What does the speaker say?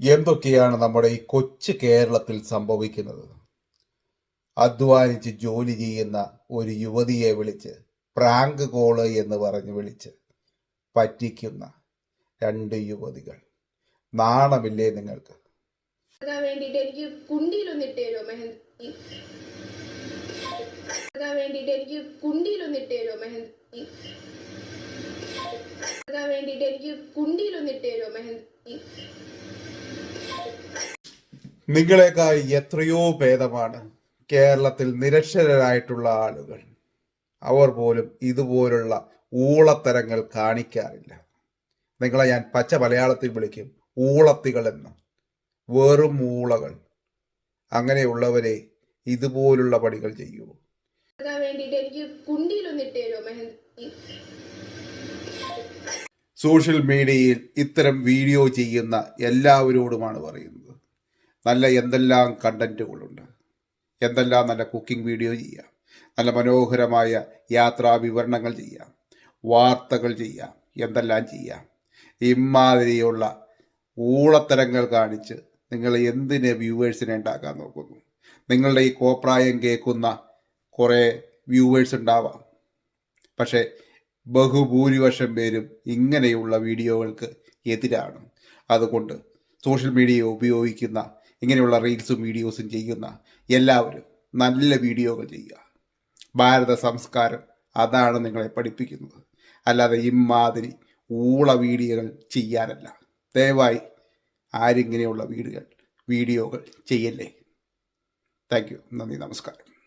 എന്തൊക്കെയാണ് നമ്മുടെ ഈ കൊച്ചു കേരളത്തിൽ സംഭവിക്കുന്നത്? അധ്വാനിച്ച് ജോലി ചെയ്യുന്ന ഒരു യുവതിയെ വിളിച്ച് പ്രാങ്ക് കോൾ എന്ന് പറഞ്ഞ് വിളിച്ച് പറ്റിക്കുന്ന രണ്ട് യുവതികൾ. നാണമില്ലേ നിങ്ങൾക്ക്? വേണ്ടിട്ട് എനിക്ക് കുണ്ടിയിലൊന്നിട്ടേരോ മെഹന്തി? വേണ്ടിട്ട് എനിക്ക് കുണ്ടിയിലൊന്നിട്ടേരോ മെഹന്തി? വേണ്ടിട്ട് എനിക്ക് കുണ്ടിയിലൊന്നിട്ടേരോ മെഹന്തി? നിങ്ങളെക്കാൾ എത്രയോ ഭേദമാണ് കേരളത്തിൽ നിരക്ഷരായിട്ടുള്ള ആളുകൾ. അവർ പോലും ഇതുപോലുള്ള ഊളത്തരങ്ങൾ കാണിക്കാറില്ല. നിങ്ങളെ ഞാൻ പച്ച മലയാളത്തിൽ വിളിക്കും ഊളത്തികൾ എന്ന്. വെറും ഊളകൾ. അങ്ങനെയുള്ളവരെ ഇതുപോലുള്ള പണികൾ ചെയ്യൂ. സോഷ്യൽ മീഡിയയിൽ ഇത്തരം വീഡിയോ ചെയ്യുന്ന എല്ലാവരോടുമാണ് പറയുന്നത്. നല്ല എന്തെല്ലാം കണ്ടന്റുകളുണ്ട് എന്തെല്ലാം നല്ല കുക്കിംഗ് വീഡിയോ ചെയ്യാം. നല്ല മനോഹരമായ യാത്രാ വിവരണങ്ങൾ ചെയ്യാം. വാർത്തകൾ ചെയ്യാം. എന്തെല്ലാം ചെയ്യാം. ഇമാതിരിയുള്ള ഊളത്തരങ്ങൾ കാണിച്ച് നിങ്ങൾ എന്തിന് വ്യൂവേഴ്സിനെ ഉണ്ടാക്കാൻ നോക്കുന്നു? നിങ്ങളുടെ ഈ കോപ്രായം കേൾക്കുന്ന കുറേ വ്യൂവേഴ്സ് ഉണ്ടാവാം. പക്ഷേ ബഹുഭൂരിപക്ഷം പേരും ഇങ്ങനെയുള്ള വീഡിയോകൾക്ക് എതിരാണ്. അതുകൊണ്ട് സോഷ്യൽ മീഡിയ ഉപയോഗിക്കുന്ന ഇങ്ങനെയുള്ള റീൽസും വീഡിയോസും ചെയ്യുന്ന എല്ലാവരും നല്ല വീഡിയോകൾ ചെയ്യുക. ഭാരത സംസ്കാരം അതാണ് നിങ്ങളെ പഠിപ്പിക്കുന്നത്. അല്ലാതെ ഇമാതിരി ഊള വീഡിയോകൾ ചെയ്യാനല്ല. ദയവായി ആരിങ്ങനെയുള്ള വീടുകൾ വീഡിയോകൾ ചെയ്യല്ലേ? Thank you. നന്ദി നമസ്കാരം.